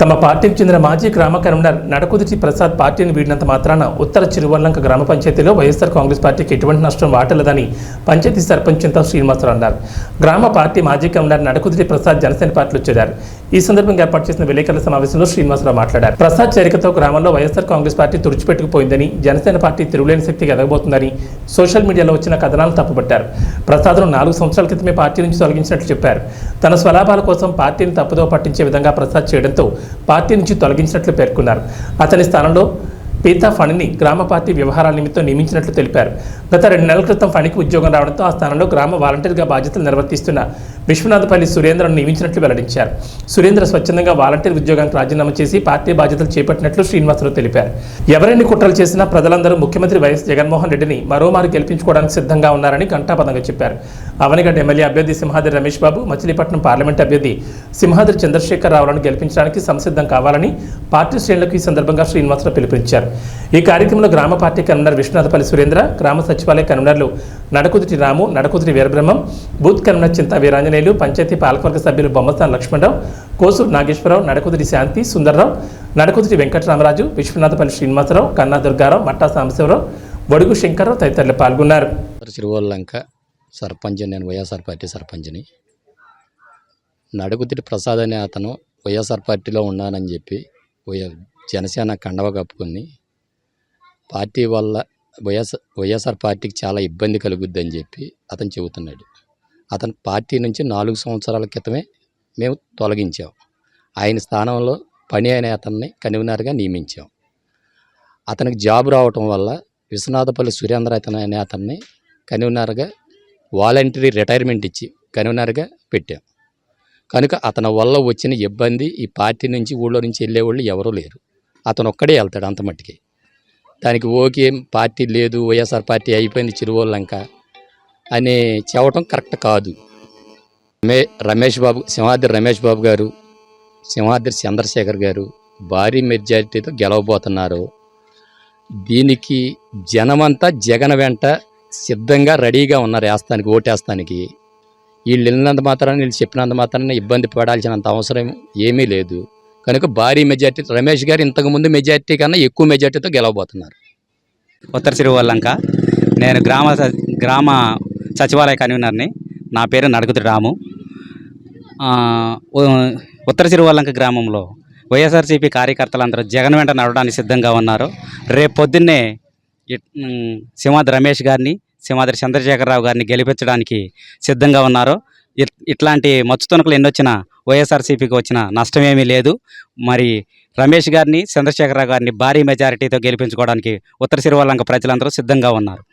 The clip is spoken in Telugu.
తమ పార్టీకి చెందిన మాజీ గ్రామ కన్వీనర్ నడకుదిటి ప్రసాద్ పార్టీని వీడినంత మాత్రాన ఉత్తర చిరువల్లంక గ్రామ పంచాయతీలో వైఎస్ఆర్ కాంగ్రెస్ పార్టీకి ఎటువంటి నష్టం వాటలేదని పంచాయతీ సర్పంచ్ చింతా శ్రీనివాసరావు అన్నారు. గ్రామ పార్టీ మాజీ కన్వీనర్ నడకుదిటి ప్రసాద్ జనసేన పార్టీలో చేరారు. ఈ సందర్భంగా ఏర్పాటు చేసిన విలేకరుల సమావేశంలో శ్రీనివాసరావు మాట్లాడారు. ప్రసాద్ చేరికతో గ్రామంలో వైఎస్ఆర్ కాంగ్రెస్ పార్టీ తుడిచిపెట్టుకుపోయిందని జనసేన పార్టీ తిరుగులేని శక్తికి ఎదగబోతుందని సోషల్ మీడియాలో వచ్చిన కథనాలను తప్పుపట్టారు. ప్రసాద్ను నాలుగు సంవత్సరాల క్రితమే పార్టీ నుంచి తొలగించినట్లు చెప్పారు. తన స్వలాభాల కోసం పార్టీని తప్పుదో పట్టించే విధంగా ప్రసాద్ చేయడంతో పార్టీ నుంచి తొలగించినట్లు పేర్కొన్నారు. అతని స్థానంలో పీతా ఫణిని గ్రామ పార్టీ వ్యవహారాల నిమిత్తం నియమించినట్లు తెలిపారు. గత రెండు నెలల క్రితం ఫణికి ఉద్యోగం రావడంతో ఆ స్థానంలో గ్రామ వాలంటీర్గా బాధ్యతలు నిర్వర్తిస్తున్న విశ్వనాథపల్లి సురేంద్రను నియమించినట్లు వెల్లడించారు. సురేంద్ర స్వచ్ఛందంగా వాలంటీర్ ఉద్యోగానికి రాజీనామా చేసి పార్టీ బాధ్యతలు చేపట్టినట్లు శ్రీనివాసరావు తెలిపారు. ఎవరెన్ని కుట్రలు చేసినా ప్రజలందరూ ముఖ్యమంత్రి వైఎస్ జగన్మోహన్ రెడ్డిని మరోమారు గెలిపించుకోవడానికి సిద్ధంగా ఉన్నారని ఘంటాపదంగా చెప్పారు. అవనిగడ్డ ఎమ్మెల్యే అభ్యర్థి సింహాద్రి రమేష్ బాబు మచిలీపట్నం పార్లమెంట్ అభ్యర్థి సింహాద్రి చంద్రశేఖర్ రావులను గెలిపించడానికి సంసిద్ధం కావాలని పార్టీ శ్రేణులకు ఈ సందర్భంగా శ్రీనివాసరావు పిలుపునిచ్చారు. ఈ కార్యక్రమంలో గ్రామ పార్టీ కన్వీనర్ విశ్వనాథపల్లి సురేంద్ర గ్రామ సచివాలయ కన్వీనర్లు నడకుదిటి రాము నడకుదిటి వీరబ్రహ్మం బూత్ కన్వీనర్ చింత వీరాంజనేయులు పంచాయతీ పాలకవర్గ సభ్యులు బొమ్మస్థాన్ లక్ష్మణరావు కోసూరు నాగేశ్వరరావు నడకుదిటి శాంతి సుందర్రావు నడకుదిటి వెంకటరామరాజు విశ్వనాథపల్లి శ్రీనివాసరావు కన్నా దుర్గారావు మట్టా సాంబశివరావు బడుగు శంకర్రావు తదితరులు పాల్గొన్నారు. సర్పంచ్ నేను వైఎస్ఆర్ పార్టీ సర్పంచ్ని. నడుగుతిటి ప్రసాద్ అనే అతను వైఎస్ఆర్ పార్టీలో ఉన్నానని చెప్పి వైఎ జనసేన కండవ కప్పుకొని పార్టీ వల్ల వైఎస్ వైఎస్ఆర్ పార్టీకి చాలా ఇబ్బంది కలుగుద్దని చెప్పి అతను చెబుతున్నాడు. అతను పార్టీ నుంచి నాలుగు సంవత్సరాల క్రితమే మేము తొలగించాం. ఆయన స్థానంలో పని అనే అతన్ని కన్వీనర్గా నియమించాం. అతనికి జాబ్ రావటం వల్ల విశ్వనాథపల్లి సురేంద్ర అతను అనే అతన్ని కన్వీనర్గా వాలంటరీ రిటైర్మెంట్ ఇచ్చి కన్వీనర్గా పెట్టాం. కనుక అతని వల్ల వచ్చిన ఇబ్బంది ఈ పార్టీ నుంచి ఊళ్ళో నుంచి వెళ్ళేవాళ్ళు ఎవరూ లేరు. అతను ఒక్కడే వెళ్తాడు అంత మట్టికి. దానికి ఓకే పార్టీ లేదు వైఎస్ఆర్ పార్టీ అయిపోయింది చిరువోళ్ళంక అని చెప్పటం కరెక్ట్ కాదు. మే రమేష్ బాబు సింహాద్రి రమేష్ బాబు గారు సింహాద్రి చంద్రశేఖర్ గారు భారీ మెజారిటీతో గెలవబోతున్నారు దీనికి జనమంతా జగన్ వెంట సిద్ధంగా రెడీగా ఉన్నారు వేస్తానికి ఓటేస్తానికి. వీళ్ళు వెళ్ళినంత మాత్రాన్ని వీళ్ళు చెప్పినంత మాత్రాన్ని ఇబ్బంది పడాల్సినంత అవసరం ఏమీ లేదు. కనుక భారీ మెజార్టీ రమేష్ గారు ఇంతకుముందు మెజార్టీ కన్నా ఎక్కువ మెజార్టీతో గెలవబోతున్నారు. ఉత్తర సిరివల్లంక నేను గ్రామ గ్రామ సచివాలయ కన్వీనర్ని. నా పేరు నడుకుతి రాము. ఉత్తర సిరివల్లంక గ్రామంలో వైఎస్ఆర్సీపీ కార్యకర్తలందరూ జగన్ వెంట నడవడానికి సిద్ధంగా ఉన్నారు. రేపు పొద్దున్నే సింహాద్రి రమేష్ గారిని సింహాద్రి చంద్రశేఖరరావు గారిని గెలిపించడానికి సిద్ధంగా ఉన్నారు. ఇట్- ఇట్లాంటి మచ్చు తునకలు ఎన్నొచ్చినా వైఎస్ఆర్సీపీకి వచ్చిన నష్టమేమీ లేదు. మరి రమేష్ గారిని చంద్రశేఖరరావు గారిని భారీ మెజారిటీతో గెలిపించుకోవడానికి ఉత్తర సిరివల్లంక ప్రజలందరూ సిద్ధంగా ఉన్నారు.